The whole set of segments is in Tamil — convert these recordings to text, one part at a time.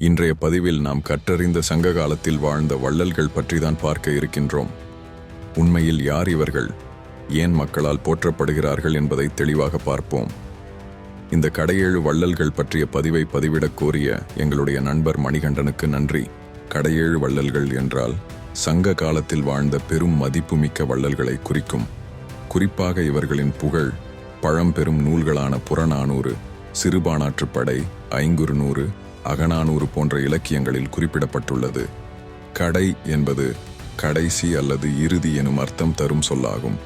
இன்றைய பதிவில் நாம் கற்றறிந்த சங்க காலத்தில் வாழ்ந்த வள்ளல்கள் பற்றிதான் பார்க்க இருக்கின்றோம். உண்மையில் யார் இவர்கள்? ஏன் மக்களால் போற்றப்படுகிறார்கள் என்பதை தெளிவாக பார்ப்போம். இந்த கடையேழு வள்ளல்கள் பற்றிய பதிவை பதிவிடக் கோரிய எங்களுடைய நண்பர் மணிகண்டனுக்கு நன்றி. கடையேழு வள்ளல்கள் என்றால் சங்க காலத்தில் வாழ்ந்த பெரும் மதிப்புமிக்க வள்ளல்களை குறிக்கும். குறிப்பாக இவர்களின் புகழ் பழம்பெரும் நூல்களான புறநானூறு சிறுபானாற்றுப்படை ஐங்குறுநூறு அகநானூறு போன்ற இலக்கியங்களில் குறிப்பிடப்பட்டுள்ளது. கடை என்பது கடைசி அல்லது இறுதி எனும் அர்த்தம் தரும் சொல்லாகும்.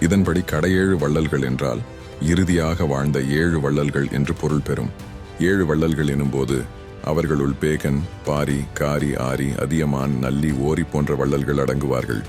இதன்படி கடையேழு வள்ளல்கள் என்றால் இறுதியாக வாழ்ந்த ஏழு வள்ளல்கள் என்று பொருள் பெறும். ஏழு வள்ளல்கள் எனும்போது அவர்களுள் பேகன் பாரி காரி ஆரி அதியமான் நல்லி ஓரி போன்ற வள்ளல்கள் அடங்குவார்கள்.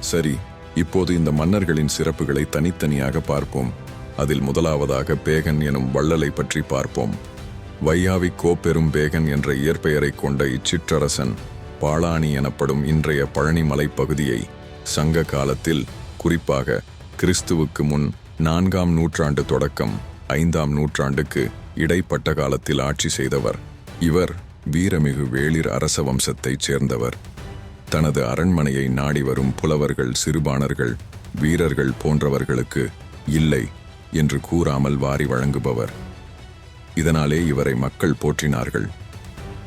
சரி இப்போது இந்த மன்னர்களின் சிறப்புகளை தனித்தனியாக பார்ப்போம். அதில் முதலாவதாக பேகன் எனும் வள்ளலை பற்றி பார்ப்போம். வையாவி கோப்பெரும் பேகன் என்ற இயற்பெயரை கொண்ட இச்சிற்றரசன் பாலாணி எனப்படும் இன்றைய பழனிமலை பகுதியை சங்க காலத்தில் குறிப்பாக கிறிஸ்துவுக்கு முன் நான்காம் நூற்றாண்டு தொடக்கம் ஐந்தாம் நூற்றாண்டுக்கு இடைப்பட்ட காலத்தில் ஆட்சி செய்தவர். இவர் வீரமிகு வேளிர் அரச வம்சத்தைச் சேர்ந்தவர். தனது அரண்மனையை நாடி வரும் புலவர்கள் சிறுபாணர்கள் வீரர்கள் போன்றவர்களுக்கு இல்லை என்று கூறாமல் வாரி வழங்குபவர். இதனாலே இவரை மக்கள் போற்றினார்கள்.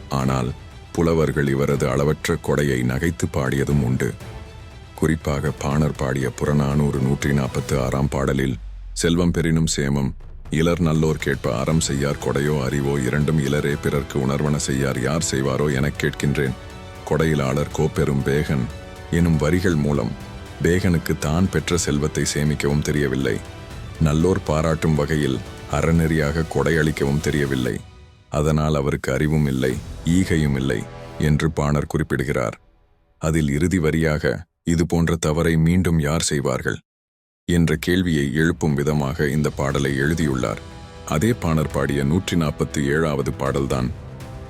ஆனால் புலவர்கள் இவரது அளவற்ற கொடையை நகைத்து பாடியதும் உண்டு. குறிப்பாக பாணர் பாடிய புறநானூறு நூற்றி நாற்பத்து ஆறாம் பாடலில் செல்வம் பெறினும் சேமம் இலர் நல்லோர் கேட்ப அறம் செய்யார் கொடையோ அறிவோ இரண்டும் இலரே பிறர்க்கு உணர்வன செய்யார் யார் செய்வாரோ எனக் கேட்கின்றேன். கொடையிலாளர் கோப்பெரும் பேகன் எனும் வரிகள் மூலம் பேகனுக்கு தான் பெற்ற செல்வத்தை சேமிக்கவும் தெரியவில்லை. நல்லோர் பாராட்டும் வகையில் அறநெறியாக கொடையளிக்கவும் தெரியவில்லை. அதனால் அவருக்கு அறிவும் இல்லை ஈகையும் இல்லை என்று பாணர் குறிப்பிடுகிறார். அதில் இறுதி வரியாக இது போன்ற தவறை மீண்டும் யார் செய்வார்கள்? என்ற கேள்வியை எழுப்பும் விதமாக இந்த பாடலை எழுதியுள்ளார். அதே பாணர் பாடிய நூற்றி நாற்பத்தி ஏழாவது பாடல்தான்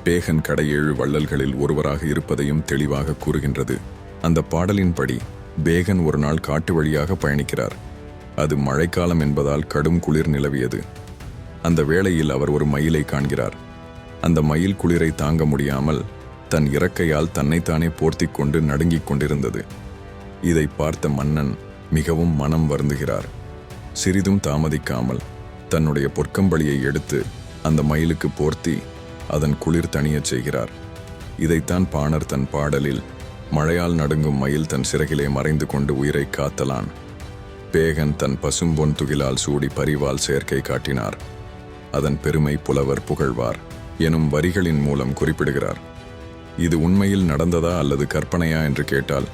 பேகன் கடையேழு வள்ளல்களில் ஒருவராக இருப்பதையும் தெளிவாக கூறுகின்றது. அந்த பாடலின்படி பேகன் ஒரு நாள் காட்டு வழியாக பயணிக்கிறார். அது மழைக்காலம் என்பதால் கடும் குளிர் நிலவியது. அந்த வேளையில் அவர் ஒரு மயிலை காண்கிறார். அந்த மயில் குளிரை தாங்க முடியாமல் தன் இறக்கையால் தன்னைத்தானே போர்த்திக் கொண்டு நடுங்கிக் கொண்டிருந்தது. இதை பார்த்த மன்னன் மிகவும் மனம் வருந்துகிறார். சிறிதும் தாமதிக்காமல் தன்னுடைய பொற்கம்பளியை எடுத்து அந்த மயிலுக்கு போர்த்தி அதன் குளிர் தணியச் செய்கிறார். இதைத்தான் பாணர் தன் பாடலில் மழையால் நடுங்கும் மயில் தன் சிறகிலே மறைந்து கொண்டு உயிரை காத்தலான். பேகன் தன் பசும்பொன் துகிலால் சூடி பரிவால் செயற்கை காட்டினார். அதன் பெருமை புலவர் புகழ்வார் எனும் வரிகளின் மூலம் குறிப்பிடுகிறார். இது உண்மையில் நடந்ததா அல்லது கற்பனையா என்று கேட்டால்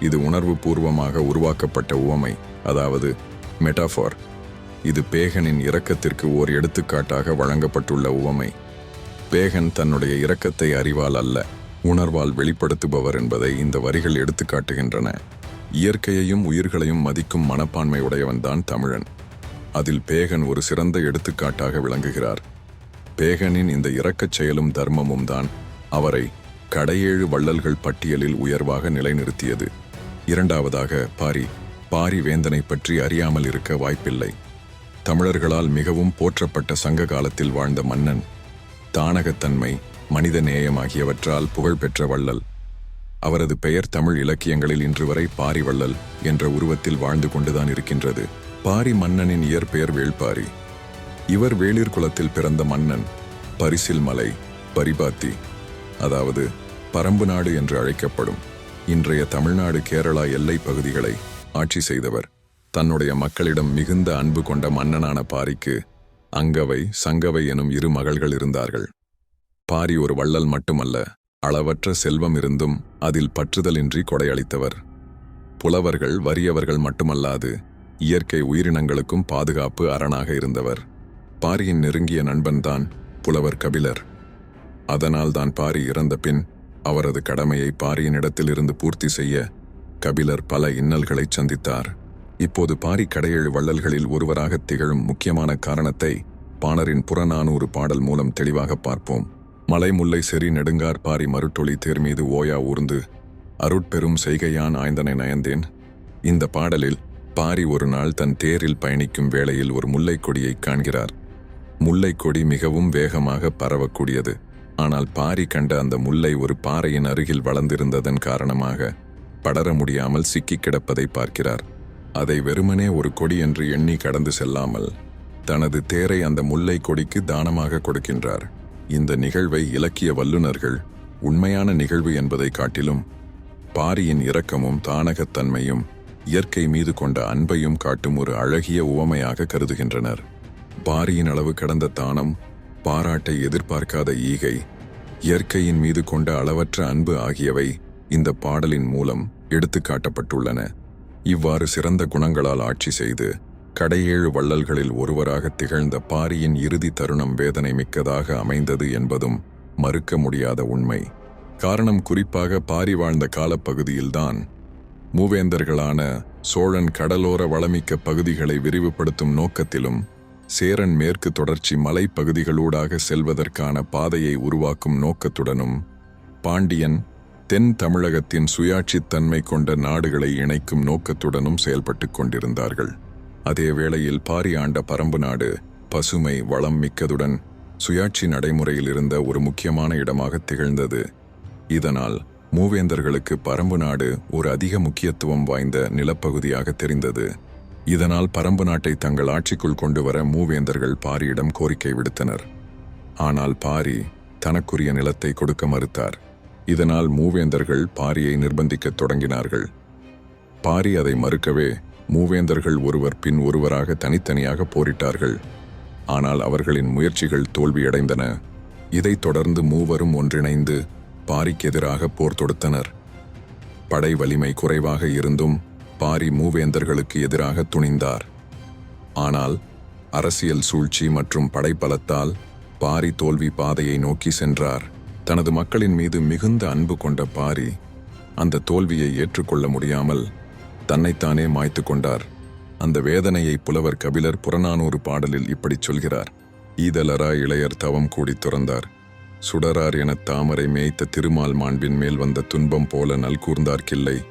இது உணர்வு பூர்வமாக உருவாக்கப்பட்ட உவமை அதாவது மெட்டாஃபார். இது பேகனின் இரக்கத்திற்கு ஓர் எடுத்துக்காட்டாக வழங்கப்பட்டுள்ள உவமை. பேகன் தன்னுடைய இரக்கத்தை அறிவால் அல்ல உணர்வால் வெளிப்படுத்துபவர் என்பதை இந்த வரிகள் எடுத்துக்காட்டுகின்றன. இயற்கையையும் உயிர்களையும் மதிக்கும் மனப்பான்மை உடையவன்தான் தமிழன். அதில் பேகன் ஒரு சிறந்த எடுத்துக்காட்டாக விளங்குகிறார். பேகனின் இந்த இரக்கச் செயலும் தர்மமும் தான் அவரை கடையேழு வள்ளல்கள் பட்டியலில் உயர்வாக நிலைநிறுத்தியது. இரண்டாவதாக பாரி பாரி வேந்தனை பற்றி அறியாமல் இருக்க வாய்ப்பில்லை. தமிழர்களால் மிகவும் போற்றப்பட்ட சங்க காலத்தில் வாழ்ந்த மன்னன் தானகத்தன்மை மனித நேயம் ஆகியவற்றால் புகழ்பெற்ற வள்ளல். அவரது பெயர் தமிழ் இலக்கியங்களில் இன்று வரை பாரி வள்ளல் என்ற உருவத்தில் வாழ்ந்து கொண்டுதான் இருக்கின்றது. பாரி மன்னனின் இயற்பெயர் வேள்பாரி. இவர் வேளிர் குலத்தில் பிறந்த மன்னன் பரிசில் மலை பரிபாத்தி அதாவது பரம்பு நாடு என்று அழைக்கப்படும் இன்றைய தமிழ்நாடு கேரளா எல்லை பகுதிகளை ஆட்சி செய்தவர். தன்னுடைய மக்களிடம் மிகுந்த அன்பு கொண்ட மன்னனான பாரிக்கு அங்கவை சங்கவை எனும் இரு மகள்கள் இருந்தார்கள். பாரி ஒரு வள்ளல் மட்டுமல்ல அளவற்ற செல்வம் இருந்தும் அதில் பற்றுதலின்றி கொடையளித்தவர். புலவர்கள் வறியவர்கள் மட்டுமல்லாது இயற்கை உயிரினங்களுக்கும் பாதுகாப்பு அரணாக இருந்தவர். பாரியின் நெருங்கிய நண்பன்தான் புலவர் கபிலர். அதனால்தான் பாரி இறந்த பின் அவரது கடமையை பாரியினிடத்திலிருந்து பூர்த்தி செய்ய கபிலர் பல இன்னல்களைச் சந்தித்தார். இப்போது பாரி கடையேழு வள்ளல்களில் ஒருவராக திகழும் முக்கியமான காரணத்தை பாணரின் புறநானூறு பாடல் மூலம் தெளிவாக பார்ப்போம். மலை முல்லை செறி நெடுங்கார் பாரி மருட்டொளி தேர் மீது ஓயா ஊர்ந்து அருட்பெரும் செய்கையான் ஆய்ந்தனை நயந்தேன். இந்த பாடலில் பாரி ஒரு நாள் தன் தேரில் பயணிக்கும் வேளையில் ஒரு முல்லைக் கொடியை காண்கிறார். முல்லைக் கொடி மிகவும் வேகமாக பரவக்கூடியது. ஆனால் பாரி கண்ட அந்த முல்லை ஒரு பாறையின் அருகில் வளர்ந்திருந்ததன் காரணமாக படர முடியாமல் சிக்கிக் கிடப்பதை பார்க்கிறார். அதை வெறுமனே ஒரு கொடி என்று எண்ணி கடந்து செல்லாமல் தனது தேரை அந்த முல்லை கொடிக்கு தானமாக கொடுக்கின்றார். இந்த நிகழ்வை இலக்கிய வல்லுநர்கள் உண்மையான நிகழ்வு என்பதை காட்டிலும் பாரியின் இரக்கமும் தானகத்தன்மையும் இயற்கை மீது கொண்ட அன்பையும் காட்டும் ஒரு அழகிய உவமையாக கருதுகின்றனர். பாரியின் அளவு கடந்த தானம் பாராட்டை எதிர்பார்க்காத ஈகை இயற்கையின் மீது கொண்ட அளவற்ற அன்பு ஆகியவை இந்த பாடலின் மூலம் எடுத்துக்காட்டப்பட்டுள்ளன இவ்வாறு சிறந்த குணங்களால் ஆட்சி செய்து கடையேழு வள்ளல்களில் ஒருவராக திகழ்ந்த பாரியின் இறுதி தருணம் வேதனை மிக்கதாக அமைந்தது என்பதும் மறுக்க முடியாத உண்மை. காரணம் குறிப்பாக பாரி வாழ்ந்த காலப்பகுதியில்தான் மூவேந்தர்களான சோழன் கடலோர வளமிக்க பகுதிகளை விரிவுபடுத்தும் நோக்கத்திலும் சேரன் மேற்கு தொடர்ச்சி மலைப்பகுதிகளூடாக செல்வதற்கான பாதையை உருவாக்கும் நோக்கத்துடனும் பாண்டியன் தென் தமிழகத்தின் சுயாட்சித்தன்மை கொண்ட நாடுகளை இணைக்கும் நோக்கத்துடனும் செயல்பட்டு கொண்டிருந்தார்கள். அதே வேளையில் பாரியாண்ட பரம்பு நாடு பசுமை வளம் மிக்கதுடன் சுயாட்சி நடைமுறையில் இருந்த ஒரு முக்கியமான இடமாக திகழ்ந்தது. இதனால் மூவேந்தர்களுக்கு பரம்பு நாடு ஒரு அதிக முக்கியத்துவம் வாய்ந்த நிலப்பகுதியாக தெரிந்தது. இதனால் பரம்பு நாட்டை தங்கள் ஆட்சிக்குள் கொண்டு வர மூவேந்தர்கள் பாரியிடம் கோரிக்கை விடுத்தனர். ஆனால் பாரி தனக்குரிய நிலத்தை கொடுக்க மறுத்தார். இதனால் மூவேந்தர்கள் பாரியை நிர்பந்திக்கத் தொடங்கினார்கள். பாரி அதை மறுக்கவே மூவேந்தர்கள் ஒருவர் பின் ஒருவராக தனித்தனியாக போரிட்டார்கள். ஆனால் அவர்களின் முயற்சிகள் தோல்வியடைந்தன. இதைத் தொடர்ந்து மூவரும் ஒன்றிணைந்து பாரிக்கு எதிராக போர் தொடுத்தனர். படை வலிமை குறைவாக இருந்தும் பாரி மூவேந்தர்களுக்கு எதிராக துணிந்தார். ஆனால் அரசியல் சூழ்ச்சி மற்றும் படைபலத்தால் பாரி தோல்வி பாதையை நோக்கி சென்றார். தனது மக்களின் மீது மிகுந்த அன்பு கொண்ட பாரி அந்த தோல்வியை ஏற்றுக்கொள்ள முடியாமல் தன்னைத்தானே மாய்த்து கொண்டார். அந்த வேதனையை புலவர் கபிலர் புறநானூறு பாடலில் இப்படிச் சொல்கிறார். ஈதலரா இளையர் தவம் கூடித் துறந்தார். சுடரார் எனத் தாமரை மேய்த்த திருமால் மாண்பின் மேல் வந்த துன்பம் போல நல்கூர்ந்தார்க்கில்லை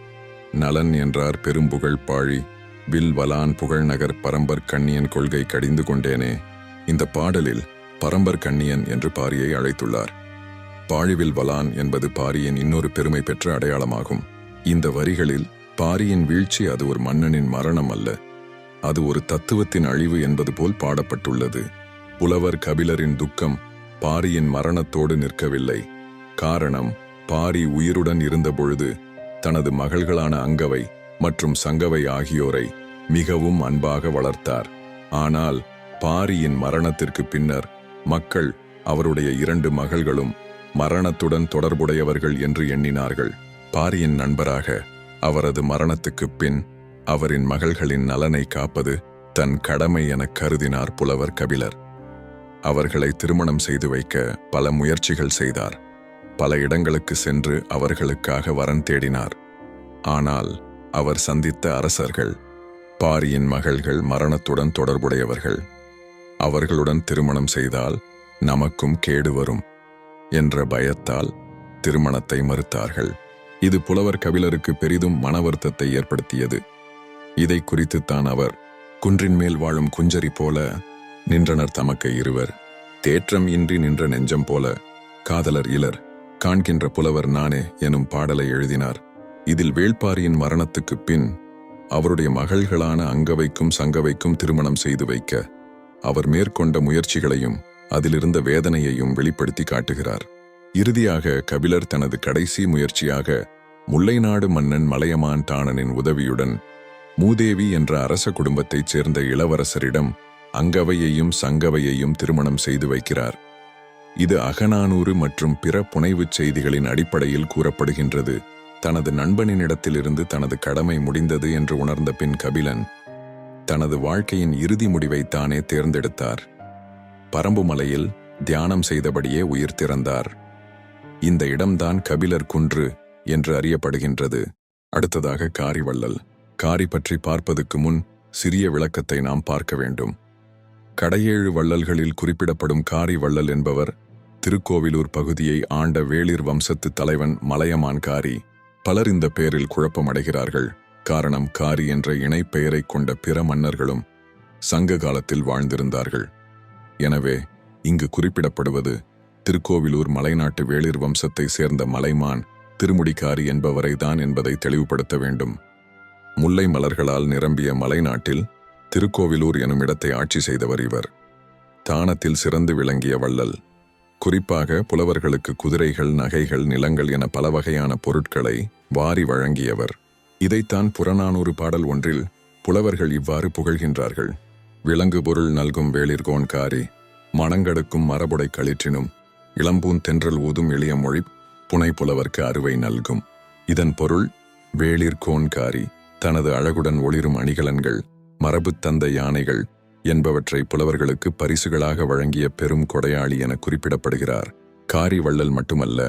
நலன் என்றார் பெரும்புகழ் பாழி. வில் வலான் புகழ்நகர் பரம்பர் கண்ணியன் கொள்கை கடிந்து கொண்டேனே. இந்த பாடலில் பரம்பர் கண்ணியன் என்று பாரியை அழைத்துள்ளார். பாழிவில் வலான் என்பது பாரியின் இன்னொரு பெருமை பெற்ற அடையாளமாகும். இந்த வரிகளில் பாரியின் வீழ்ச்சி அது ஒரு மன்னனின் மரணம் அல்ல. அது ஒரு தத்துவத்தின் அழிவு என்பது போல் பாடப்பட்டுள்ளது. புலவர் கபிலரின் துக்கம் பாரியின் மரணத்தோடு நிற்கவில்லை. காரணம் பாரி உயிருடன் இருந்தபொழுது தனது மகள்களான அங்கவை மற்றும் சங்கவை ஆகியோரை மிகவும் அன்பாக வளர்த்தார். ஆனால் பாரியின் மரணத்திற்கு பின்னர் மக்கள் அவருடைய இரண்டு மகள்களும் மரணத்துடன் தொடர்புடையவர்கள் என்று எண்ணினார்கள். பாரியின் நண்பராக அவரது மரணத்துக்குப் பின் அவரின் மகள்களின் நலனை காப்பது தன் கடமை எனக் கருதினார் புலவர் கபிலர். அவர்களை திருமணம் செய்து வைக்க பல முயற்சிகள் செய்தார். பல இடங்களுக்கு சென்று அவர்களுக்காக வரன் தேடினார். ஆனால் அவர் சந்தித்த அரசர்கள் பாரியின் மகள்கள் மரணத்துடன் தொடர்புடையவர்கள் அவர்களுடன் திருமணம் செய்தால் நமக்கும் கேடு வரும் என்ற பயத்தால் திருமணத்தை மறுத்தார்கள். இது புலவர் கபிலருக்கு பெரிதும் மன வருத்தத்தை ஏற்படுத்தியது. இதை குறித்துத்தான் அவர் குன்றின் மேல் வாழும் குஞ்சரி போல நின்றனர் தமக்கு இருவர். தேற்றம் இன்றி நின்ற நெஞ்சம் போல காதலர் இலர். காண்கின்ற புலவர் நானே எனும் பாடலை எழுதினார். இதில் வேள்பாரியின் மரணத்துக்குப் பின் அவருடைய மகள்களான அங்கவைக்கும் சங்கவைக்கும் திருமணம் செய்து வைக்க அவர் மேற்கொண்ட முயற்சிகளையும் அதிலிருந்த வேதனையையும் வெளிப்படுத்தி காட்டுகிறார். இறுதியாக கபிலர் தனது கடைசி முயற்சியாக முல்லைநாடு மன்னன் மலையமான் தாணனின் உதவியுடன் மூதேவி என்ற அரச குடும்பத்தைச் சேர்ந்த இளவரசரிடம் அங்கவையையும் சங்கவையையும் திருமணம் செய்து வைக்கிறார். இது அகநானூறு மற்றும் பிற புனைவுச் செய்திகளின் அடிப்படையில் கூறப்படுகின்றது. தனது நண்பனினிடத்திலிருந்து தனது கடமை முடிந்தது என்று உணர்ந்த பின் கபிலன் தனது வாழ்க்கையின் இறுதி முடிவை தானே தேர்ந்தெடுத்தார். பரம்புமலையில் தியானம் செய்தபடியே உயிர் திறந்தார். இந்த இடம்தான் கபிலர் குன்று என்று அறியப்படுகின்றது. அடுத்ததாக காரிவள்ளல். காரி பற்றி பார்ப்பதுக்கு முன் சிறிய விளக்கத்தை நாம் பார்க்க வேண்டும். கடையேழு வள்ளல்களில் குறிப்பிடப்படும் காரி வள்ளல் என்பவர் திருக்கோவிலூர் பகுதியை ஆண்ட வேளிர் வம்சத்து தலைவன் மலையமான் காரி. பலர் இந்த பெயரில் குழப்பமடைகிறார்கள். காரணம் காரி என்ற இணைப்பெயரைக் கொண்ட பிற மன்னர்களும் சங்க காலத்தில் வாழ்ந்திருந்தார்கள். எனவே இங்கு குறிப்பிடப்படுவது திருக்கோவிலூர் மலைநாட்டு வேளிர் வம்சத்தை சேர்ந்த மலைமான் திருமுடிக்காரி என்பவரை தான் என்பதை தெளிவுபடுத்த வேண்டும். முல்லை மலர்களால் நிரம்பிய மலைநாட்டில் திருக்கோவிலூர் எனும் இடத்தை ஆட்சி செய்தவர் இவர். தானத்தில் சிறந்து விளங்கிய வள்ளல். குறிப்பாக புலவர்களுக்கு குதிரைகள் நகைகள் நிலங்கள் என பல வகையான பொருட்களை வாரி வழங்கியவர். இதைத்தான் புறநானூறு பாடல் ஒன்றில் புலவர்கள் இவ்வாறு புகழ்கின்றார்கள். விலங்கு பொருள் நல்கும் வேளிர்கோன்காரி மணங்கடுக்கும் மரபுடை களிற்றினும் இளம்பூன் தென்றல் ஊதும் எளிய மொழி புனை புலவர்க்கு அறுவை நல்கும். இதன் பொருள் வேளிர்கோன்காரி தனது அழகுடன் ஒளிரும் அணிகலன்கள் மரபுத்தந்த யானைகள் என்பவற்றை புலவர்களுக்கு பரிசுகளாக வழங்கிய பெரும் கொடையாளி என குறிப்பிடப்படுகிறார். காரி வள்ளல் மட்டுமல்ல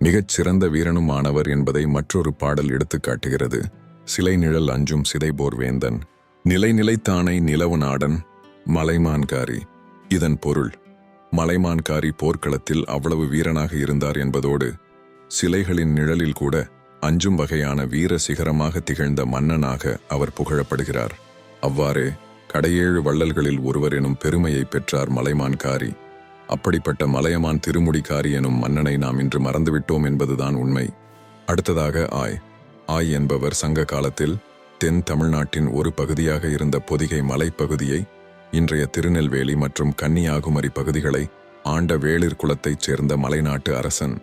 மிகச் சிறந்த வீரனும் ஆனவர் என்பதை மற்றொரு பாடல் எடுத்துக்காட்டுகிறது சிலை நிழல் அஞ்சும் சிதைபோர் வேந்தன் நிலை நிலைத்தானை நிலவு நாடன் மலைமான்காரி இதன் பொருள் மலைமான்காரி போர்க்களத்தில் அவ்வளவு வீரனாக இருந்தார் என்பதோடு சிலைகளின் நிழலில் கூட அஞ்சும் வகையான வீர சிகரமாக திகழ்ந்த மன்னனாக அவர் புகழப்படுகிறார். அவ்வாறே கடையேழு வள்ளல்களில் ஒருவர் எனும் பெருமையை பெற்றார் மலைமான்காரி. அப்படிப்பட்ட மலையமான் திருமுடிக்காரி எனும் மன்னனை நாம் இன்று மறந்துவிட்டோம் என்பதுதான் உண்மை. அடுத்ததாக ஆய். ஆய் என்பவர் சங்க காலத்தில் தென் தமிழ்நாட்டின் ஒரு பகுதியாக இருந்த பொதிகை மலைப்பகுதியை இன்றைய திருநெல்வேலி மற்றும் கன்னியாகுமரி பகுதிகளை ஆண்ட வேளிர் குலத்தைச் சேர்ந்த மலைநாட்டு அரசன்.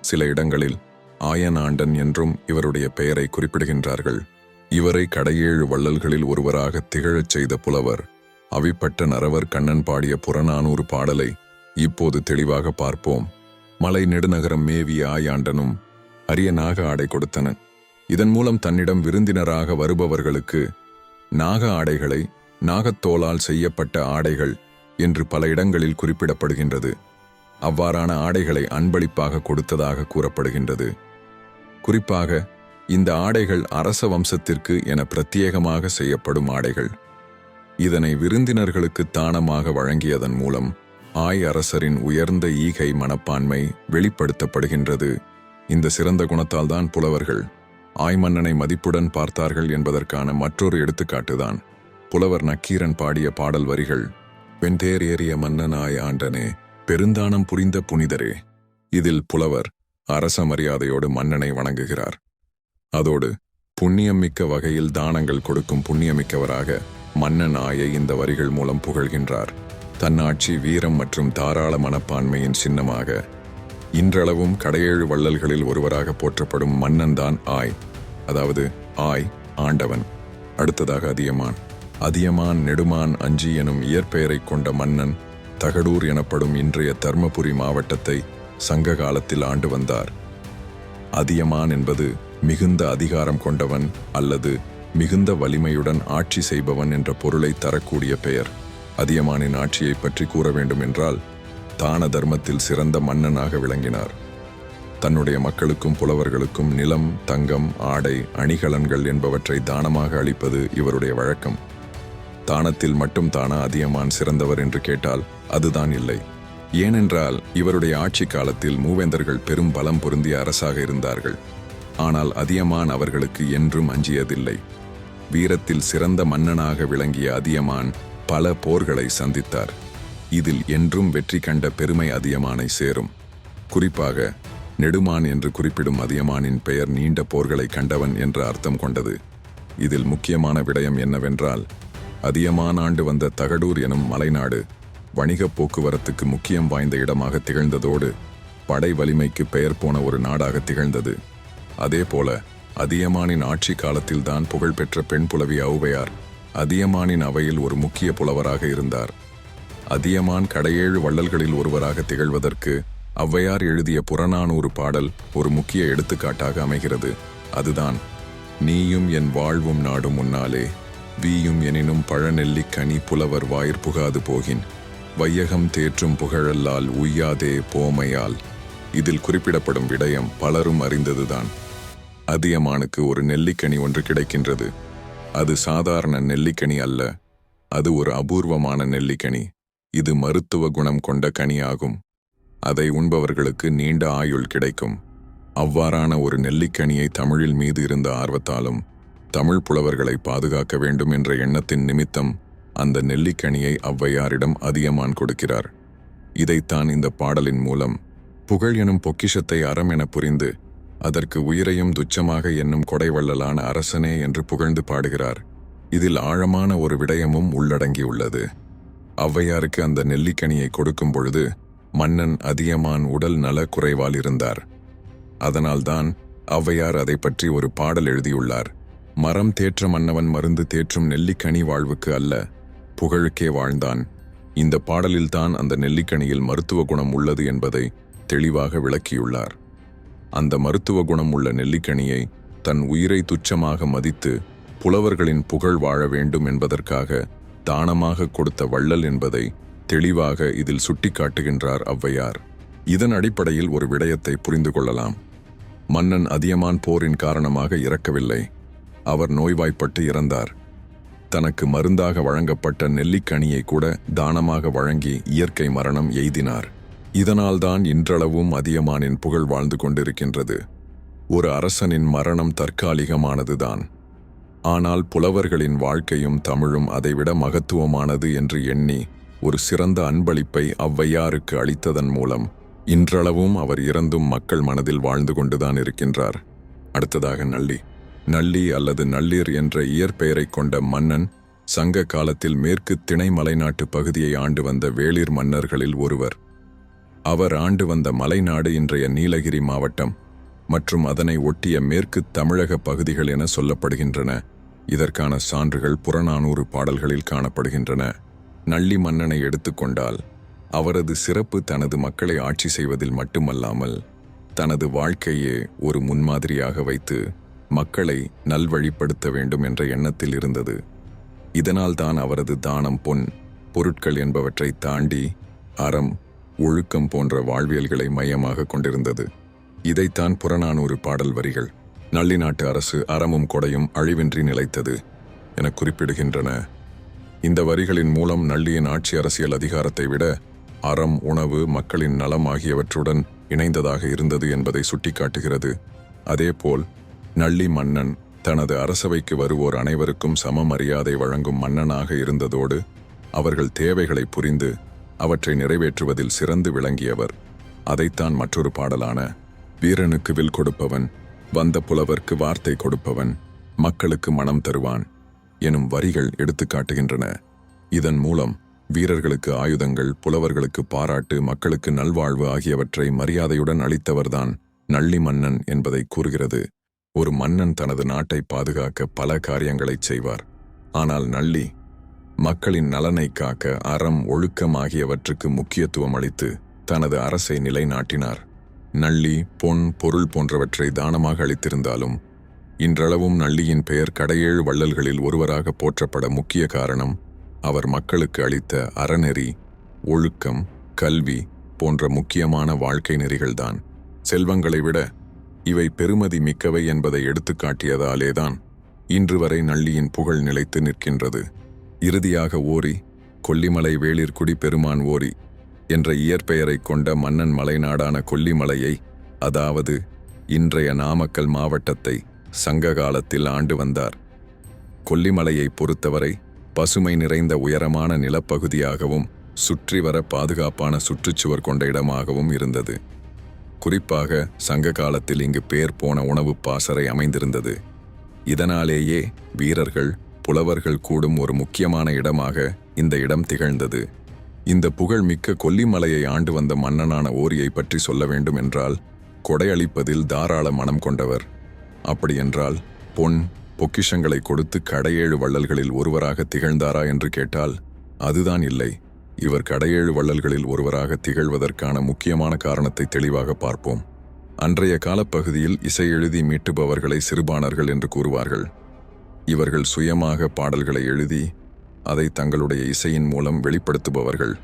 சில இடங்களில் ஆயனாண்டன் என்றும் இவருடைய பெயரை குறிப்பிடுகின்றார்கள். இவரை கடையேழு வள்ளல்களில் ஒருவராக திகழச் செய்த புலவர் அவிப்பட்ட நரவர் கண்ணன் பாடிய புறநானூறு பாடலை இப்போது தெளிவாக பார்ப்போம். மலை நெடுநகரம் மேவிய ஆயாண்டனும் அரிய நாக ஆடை கொடுத்தன இதன் மூலம் தன்னிடம் விருந்தினராக வருபவர்களுக்கு நாக ஆடைகளை நாகத்தோலால் செய்யப்பட்ட ஆடைகள் என்று பல இடங்களில் குறிப்பிடப்படுகின்றது. அவ்வாறான ஆடைகளை அன்பளிப்பாக கொடுத்ததாக கூறப்படுகின்றது. குறிப்பாக இந்த ஆடைகள் அரச வம்சத்திற்கு என பிரத்யேகமாக செய்யப்படும் ஆடைகள். இதனை விருந்தினர்களுக்கு தானமாக வழங்கியதன் மூலம் ஆய் அரசரின் உயர்ந்த ஈகை மனப்பான்மை வெளிப்படுத்தப்படுகின்றது. இந்த சிறந்த குணத்தால் தான் புலவர்கள் ஆய் மன்னனை மதிப்புடன் பார்த்தார்கள் என்பதற்கான மற்றொரு எடுத்துக்காட்டுதான் புலவர் நக்கீரன் பாடிய பாடல் வரிகள் வெண்டேர் ஏறிய மன்னனாய் ஆண்டனே பெருந்தானம் புரிந்த புனிதரே. இதில் புலவர் அரச மரியாதையோடு மன்னனை வணங்குகிறார். அதோடு புண்ணியமிக்க வகையில் தானங்கள் கொடுக்கும் புண்ணியமிக்கவராக மன்னன் ஆயை இந்த வரிகள் மூலம் புகழ்கின்றார். தன்னாட்சி வீரம் மற்றும் தாராள மனப்பான்மையின் சின்னமாக இன்றளவும் கடையேழு வள்ளல்களில் ஒருவராக போற்றப்படும் மன்னன் தான் ஆய் அதாவது ஆய் ஆண்டவன். அடுத்ததாக அதியமான். அதியமான் நெடுமான் அஞ்சி எனும் இயற்பெயரைக் கொண்ட மன்னன் தகடூர் எனப்படும் இன்றைய தர்மபுரி மாவட்டத்தை சங்க காலத்தில் ஆண்டு வந்தார். அதியமான் என்பது மிகுந்த அதிகாரம் கொண்டவன் அல்லது மிகுந்த வலிமையுடன் ஆட்சி செய்பவன் என்ற பொருளை தரக்கூடிய பெயர். அதியமானின் ஆட்சியை பற்றி கூற வேண்டும் என்றால் தான தர்மத்தில் சிறந்த மன்னனாக விளங்கினார். தன்னுடைய மக்களுக்கும் புலவர்களுக்கும் நிலம் தங்கம் ஆடை அணிகலன்கள் என்பவற்றை தானமாக அளிப்பது இவருடைய வழக்கம். தானத்தில் மட்டும் தானா அதியமான் சிறந்தவர் என்று கேட்டால் அதுதான் இல்லை. ஏனென்றால் இவருடைய ஆட்சி காலத்தில் மூவேந்தர்கள் பெரும் பலம் பொருந்திய அரசாக இருந்தார்கள். ஆனால் அதியமான் அவர்களுக்கு என்றும் அஞ்சியதில்லை. வீரத்தில் சிறந்த மன்னனாக விளங்கிய அதியமான் பல போர்களை சந்தித்தார். இதில் என்றும் வெற்றி கண்ட பெருமை அதியமானை சேரும். குறிப்பாக நெடுமான் என்று குறிப்பிடும் அதியமானின் பெயர் நீண்ட போர்களை கண்டவன் என்ற அர்த்தம் கொண்டது. இதில் முக்கியமான விடயம் என்னவென்றால் அதியமான் ஆண்டு வந்த தகடூர் எனும் மலைநாடு வணிகப் போக்குவரத்துக்கு முக்கியம் வாய்ந்த இடமாக திகழ்ந்ததோடு படை வலிமைக்கு பெயர் போன ஒரு நாடாக திகழ்ந்தது. அதேபோல அதியமானின் ஆட்சி காலத்தில்தான் புகழ்பெற்ற பெண் புலவி ஔவையார் அதியமானின் அவையில் ஒரு முக்கிய புலவராக இருந்தார். அதியமான் கடையேழு வள்ளல்களில் ஒருவராக திகழ்வதற்கு ஔவையார் எழுதிய புறநானூறு பாடல் ஒரு முக்கிய எடுத்துக்காட்டாக அமைகிறது. அதுதான் நீயும் என் வாழ்வும் நாடும் முன்னாலே வீயும் எனினும் பழநெல்லிக் கனி புலவர் வாயிற் புகாது போகின். வையகம் தேற்றும் புகழல்லால் உய்யாதே போமையால். இதில் குறிப்பிடப்படும் விடயம் பலரும் அறிந்ததுதான். அதியமானுக்கு ஒரு நெல்லிக்கனி ஒன்று கிடைக்கின்றது. அது சாதாரண நெல்லிக்கனி அல்ல. அது ஒரு அபூர்வமான நெல்லிக்கனி. இது மருத்துவ குணம் கொண்ட கனியாகும். அதை உண்பவர்களுக்கு நீண்ட ஆயுள் கிடைக்கும். அவ்வாறான ஒரு நெல்லிக்கனியை தமிழில் மீது இருந்த ஆர்வத்தாலும் தமிழ் புலவர்களை பாதுகாக்க வேண்டும் என்ற எண்ணத்தின் நிமித்தம் அந்த நெல்லிக்கனியை ஔவையாரிடம் அதியமான் கொடுக்கிறார். இதைத்தான் இந்த பாடலின் மூலம் புகழ் எனும் பொக்கிஷத்தை அறம் என புரிந்து அதற்கு உயிரையும் துச்சமாக என்னும் கொடைவள்ளலான அரசனே என்று புகழ்ந்து பாடுகிறார். இதில் ஆழமான ஒரு விடயமும் உள்ளடங்கியுள்ளது. ஔவையாருக்கு அந்த நெல்லிக்கனியை கொடுக்கும் பொழுது மன்னன் அதியமான் உடல் நல குறைவால் இருந்தார். அதனால்தான் ஔவையார் அதை பற்றி ஒரு பாடல் எழுதியுள்ளார். மரம் தேற்ற மன்னவன் மருந்து தேற்றும் நெல்லிக்கனி வாழ்வுக்கு அல்ல புகழுக்கே வாழ்ந்தான். இந்த பாடலில்தான் அந்த நெல்லிக்கனியில் மருத்துவ குணம் உள்ளது என்பதை தெளிவாக விளக்கியுள்ளார். அந்த மருத்துவ குணம் உள்ள நெல்லிக்கனியை தன் உயிரை துச்சமாக மதித்து புலவர்களின் புகழ் வாழ வேண்டும் என்பதற்காக தானமாக கொடுத்த வள்ளல் என்பதை தெளிவாக இதில் சுட்டிக்காட்டுகின்றார் ஔவையார். இதன் அடிப்படையில் ஒரு விடயத்தை புரிந்து கொள்ளலாம். மன்னன் அதியமான் போரின் காரணமாக இறக்கவில்லை. அவர் நோய்வாய்ப்பட்டு இறந்தார். தனக்கு மருந்தாக வழங்கப்பட்ட நெல்லிக்கனியை கூட தானமாக வழங்கி இயற்கை மரணம் எய்தினார். இதனால்தான் இன்றளவும் அதியமானின் புகழ் வாழ்ந்து கொண்டிருக்கின்றது. ஒரு அரசனின் மரணம் தற்காலிகமானதுதான். ஆனால் புலவர்களின் வாழ்க்கையும் தமிழும் அதைவிட மகத்துவமானது என்று எண்ணி ஒரு சிறந்த அன்பளிப்பை அவ்வையாருக்கு அளித்ததன் மூலம் இன்றளவும் அவர் இறந்தும் மக்கள் மனதில் வாழ்ந்து கொண்டுதான் இருக்கின்றார். அடுத்ததாக நள்ளி நள்ளி அல்லது நள்ளீர் என்ற இயற்பெயரைக் கொண்ட மன்னன் சங்க காலத்தில் மேற்கு திணை மலைநாட்டு பகுதியை ஆண்டு வந்த வேளிர் மன்னர்களில் ஒருவர். அவர் ஆண்டு வந்த மலைநாடு இன்றைய நீலகிரி மாவட்டம் மற்றும் அதனை ஒட்டிய மேற்கு தமிழக பகுதிகள் என சொல்லப்படுகின்றன. இதற்கான சான்றுகள் புறநானூறு பாடல்களில் காணப்படுகின்றன. நள்ளி மன்னனை எடுத்துக்கொண்டால் அவரது சிறப்பு தனது மக்களை ஆட்சி செய்வதில் மட்டுமல்லாமல் தனது வாழ்க்கையே ஒரு முன்மாதிரியாக வைத்து மக்களை நல்வழிப்படுத்த வேண்டும் என்ற எண்ணத்தில் இருந்தது. இதனால்தான் அவரது தானம் பொன் பொருட்கள் என்பவற்றை தாண்டி அறம் ஒழுக்கம் போன்ற வாழ்வியல்களை மையமாக கொண்டிருந்தது. இதைத்தான் புறநானூறு பாடல் வரிகள் நள்ளி நாட்டு அரசு அறமும் கொடையும் அழிவின்றி நிலைத்தது என குறிப்பிடுகின்றன. இந்த வரிகளின் மூலம் நள்ளியின் ஆட்சி அரசியல் அதிகாரத்தை விட அறம் உணவு மக்களின் நலம் ஆகியவற்றுடன் இணைந்ததாக இருந்தது என்பதை சுட்டிக்காட்டுகிறது. அதேபோல் நள்ளி மன்னன் தனது அரசவைக்கு வருவோர் அனைவருக்கும் சம மரியாதை வழங்கும் மன்னனாக இருந்ததோடு அவர்கள் தேவைகளை புரிந்து அவற்றை நிறைவேற்றுவதில் சிறந்து விளங்கியவர். அதைத்தான் மற்றொரு பாடலான வீரனுக்கு வில் கொடுப்பவன் வந்த புலவர்க்கு வார்த்தை கொடுப்பவன் மக்களுக்கு மனம் தருவான் எனும் வரிகள் எடுத்துக்காட்டுகின்றன இதன் மூலம் வீரர்களுக்கு ஆயுதங்கள் புலவர்களுக்கு பாராட்டு மக்களுக்கு நல்வாழ்வு ஆகியவற்றை மரியாதையுடன் அளித்தவர்தான் நள்ளி மன்னன் என்பதை கூறுகிறது. ஒரு மன்னன் தனது நாட்டை பாதுகாக்க பல காரியங்களைச் செய்வார். ஆனால் நள்ளி மக்களின் நலனை காக்க அறம் ஒழுக்கம் ஆகியவற்றுக்கு முக்கியத்துவம் அளித்து தனது அரசை நிலைநாட்டினார். நள்ளி பொன் பொருள் போன்றவற்றை தானமாக அளித்திருந்தாலும் இன்றளவும் நள்ளியின் பெயர் கடையேழு வள்ளல்களில் ஒருவராக போற்றப்பட முக்கிய காரணம் அவர் மக்களுக்கு அளித்த அறநெறி ஒழுக்கம் கல்வி போன்ற முக்கியமான வாழ்க்கை நெறிகள்தான். செல்வங்களை விட இவை பெருமதி மிக்கவை என்பதை எடுத்துக்காட்டியதாலேதான் இன்று வரை நள்ளியின் புகழ் நிலைத்து நிற்கின்றது. இறுதியாக ஓரி கொல்லிமலை வேளிர்குடி பெருமான் ஓரி என்ற இயற்பெயரைக் கொண்ட மன்னன் மலைநாடான கொல்லிமலையை அதாவது இன்றைய நாமக்கல் மாவட்டத்தை சங்க காலத்தில் ஆண்டு வந்தார். கொல்லிமலையை பொறுத்தவரை பசுமை நிறைந்த உயரமான நிலப்பகுதியாகவும் சுற்றி வர பாதுகாப்பான சுற்றுச்சுவர் கொண்ட இடமாகவும் இருந்தது. குறிப்பாக சங்க காலத்தில் இங்கு பேர் போன உணவு பாசறை அமைந்திருந்தது. இதனாலேயே வீரர்கள் புலவர்கள் கூடும் ஒரு முக்கியமான இடமாக இந்த இடம் திகழ்ந்தது. இந்த புகழ்மிக்க கொல்லிமலையை ஆண்டு வந்த மன்னனான ஓரியை பற்றி சொல்ல வேண்டும் என்றால் கொடையளிப்பதில் தாராள மனம் கொண்டவர். அப்படியென்றால் பொன் பொக்கிஷங்களை கொடுத்து கடையேழு வள்ளல்களில் ஒருவராக திகழ்ந்தாரா என்று கேட்டால் அதுதான் இல்லை. இவர் கடையேழு வள்ளல்களில் ஒருவராக திகழ்வதற்கான முக்கியமான காரணத்தை தெளிவாக பார்ப்போம். அன்றைய காலப்பகுதியில் இசை எழுதி மீட்டுபவர்களை சிறுபாணர்கள் என்று கூறுவார்கள். இவர்கள் சுயமாக பாடல்களை எழுதி அதை தங்களுடைய இசையின் மூலம் வெளிப்படுத்துபவர்கள்.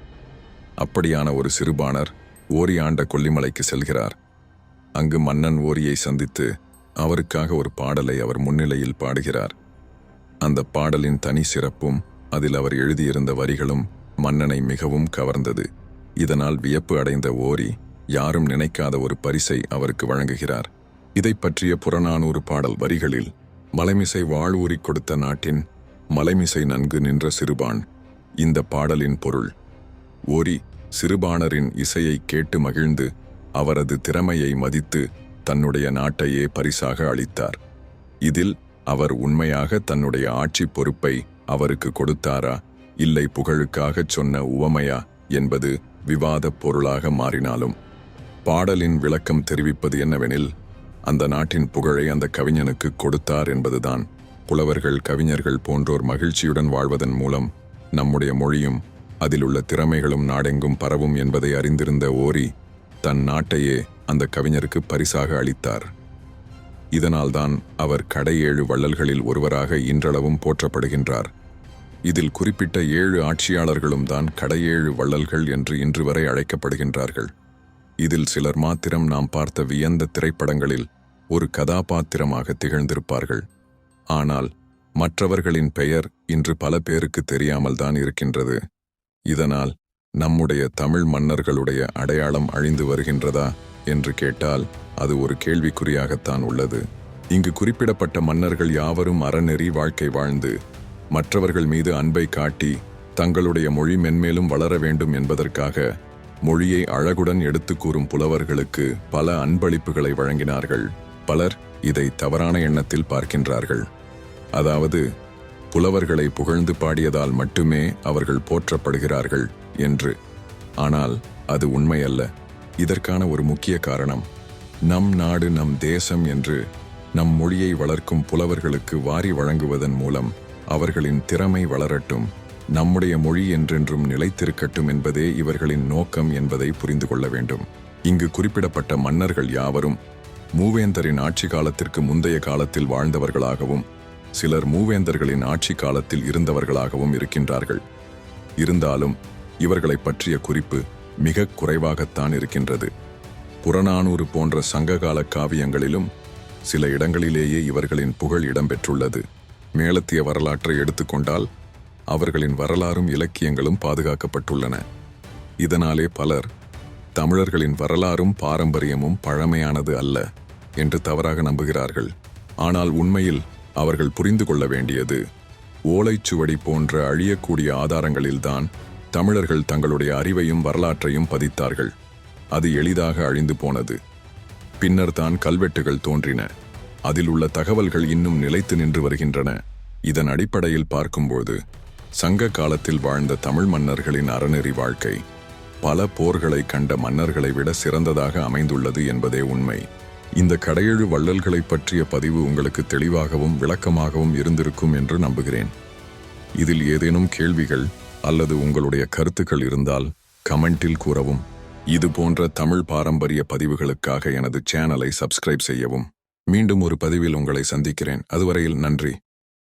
அப்படியான ஒரு சிறுபாணர் ஓரி ஆண்ட கொல்லிமலைக்கு செல்கிறார். அங்கு மன்னன் ஓரியை சந்தித்து அவருக்காக ஒரு பாடலை அவர் முன்னிலையில் பாடுகிறார். அந்த பாடலின் தனி சிறப்பும் அதில் அவர் எழுதியிருந்த வரிகளும் மன்னனை மிகவும் கவர்ந்தது. இதனால் வியப்பு அடைந்த ஓரி யாரும் நினைக்காத ஒரு பரிசை அவருக்கு வழங்குகிறார். இதை பற்றிய புறநானூறு பாடல் வரிகளில் மலைமிசை வாழ்வுரி கொடுத்த நாட்டின் மலைமிசை நன்கு நின்ற சிறுபான் இந்த பாடலின் பொருள். ஓரி சிறுபாணரின் இசையை கேட்டு மகிழ்ந்து அவரது திறமையை மதித்து தன்னுடைய நாட்டையே பரிசாக அளித்தார். இதில் அவர் உண்மையாக தன்னுடைய ஆட்சி பொறுப்பை அவருக்கு கொடுத்தாரா இல்லை புகழுக்காகச் சொன்ன உவமையா என்பது விவாதப் பொருளாக மாறினாலும். பாடலின் விளக்கம் தெரிவிப்பது என்னவெனில் அந்த நாட்டின் புகழை அந்த கவிஞனுக்கு கொடுத்தார் என்பதுதான். புலவர்கள் கவிஞர்கள் போன்றோர் மகிழ்ச்சியுடன் வாழ்வதன் மூலம் நம்முடைய மொழியும் அதிலுள்ள திறமைகளும் நாடெங்கும் பரவும் என்பதை அறிந்திருந்த ஓரி தன் நாட்டையே அந்த கவிஞருக்கு பரிசாக அளித்தார். இதனால்தான் அவர் கடையேழு வள்ளல்களில் ஒருவராக இன்றளவும் போற்றப்படுகின்றார். இதில் குறிப்பிட்ட ஏழு ஆட்சியாளர்களும் தான் கடையேழு வள்ளல்கள் என்று இன்று வரை அழைக்கப்படுகின்றார்கள். இதில் சிலர் மாத்திரம் நாம் பார்த்த வியந்த திரைப்படங்களில் ஒரு கதாபாத்திரமாக திகழ்ந்திருப்பார்கள். ஆனால் மற்றவர்களின் பெயர் இன்று பல பேருக்கு தெரியாமல் தான் இருக்கின்றது. இதனால் நம்முடைய தமிழ் மன்னர்களுடைய அடையாளம் அழிந்து வருகின்றதா என்று கேட்டால் அது ஒரு கேள்விக்குறியாகத்தான் உள்ளது. இங்கு குறிப்பிடப்பட்ட மன்னர்கள் யாவரும் அறநெறி வாழ்க்கை வாழ்ந்து மற்றவர்கள் மீது அன்பை காட்டி தங்களுடைய மொழி மென்மேலும் வளர வேண்டும் என்பதற்காக மொழியை அழகுடன் எடுத்துக் கூறும் புலவர்களுக்கு பல அன்பளிப்புகளை வழங்கினார்கள். பலர் இதை தவறான எண்ணத்தில் பார்க்கின்றார்கள். அதாவது புலவர்களை புகழ்ந்து பாடியதால் மட்டுமே அவர்கள் போற்றப்படுகிறார்கள் என்று. ஆனால் அது உண்மையல்ல. இதற்கான ஒரு முக்கிய காரணம் நம் நாடு நம் தேசம் என்று நம் மொழியை வளர்க்கும் புலவர்களுக்கு வாரி வழங்குவதன் மூலம் அவர்களின் திறமை வளரட்டும் நம்முடைய மொழி என்றென்றும் நிலைத்திருக்கட்டும் என்பதே இவர்களின் நோக்கம் என்பதை புரிந்து கொள்ள வேண்டும். இங்கு குறிப்பிடப்பட்ட மன்னர்கள் யாவரும் மூவேந்தரின் ஆட்சி காலத்திற்கு முந்தைய காலத்தில் வாழ்ந்தவர்களாகவும் சிலர் மூவேந்தர்களின் ஆட்சி காலத்தில் இருந்தவர்களாகவும் இருக்கின்றார்கள். இருந்தாலும் இவர்களைப் பற்றிய குறிப்பு மிக குறைவாகத்தான் இருக்கின்றது. புறநானூறு போன்ற சங்ககால காவியங்களிலும் சில இடங்களிலேயே இவர்களின் புகழ் இடம்பெற்றுள்ளது. மேலத்திய வரலாற்றை எடுத்துக்கொண்டால் அவர்களின் வரலாறும் இலக்கியங்களும் பாதுகாக்கப்பட்டுள்ளன. இதனாலே பலர் தமிழர்களின் வரலாறும் பாரம்பரியமும் பழமையானது அல்ல என்று தவறாக நம்புகிறார்கள். ஆனால் உண்மையில் அவர்கள் புரிந்து கொள்ள வேண்டியது ஓலைச்சுவடி போன்ற அழியக்கூடிய ஆதாரங்களில்தான் தமிழர்கள் தங்களுடைய அறிவையும் வரலாற்றையும் பதித்தார்கள். அது எளிதாக அழிந்து போனது. பின்னர் தான் கல்வெட்டுகள் தோன்றின. அதில் உள்ள தகவல்கள் இன்னும் நிலைத்து நின்று வருகின்றன. இதன் அடிப்படையில் பார்க்கும்போது சங்க காலத்தில் வாழ்ந்த தமிழ் மன்னர்களின் அறநெறி வாழ்க்கை பல போர்களை கண்ட மன்னர்களை விட சிறந்ததாக அமைந்துள்ளது என்பதே உண்மை. இந்த கடையெழு வள்ளல்களைப் பற்றிய பதிவு உங்களுக்கு தெளிவாகவும் விளக்கமாகவும் இருந்திருக்கும் என்று நம்புகிறேன். இதில் ஏதேனும் கேள்விகள் அல்லது உங்களுடைய கருத்துக்கள் இருந்தால் கமெண்டில் கூறவும். இது போன்ற தமிழ் பாரம்பரிய பதிவுகளுக்காக எனது சேனலை சப்ஸ்கிரைப் செய்யவும். மீண்டும் ஒரு பதிவில் உங்களை சந்திக்கிறேன். அதுவரையில் நன்றி.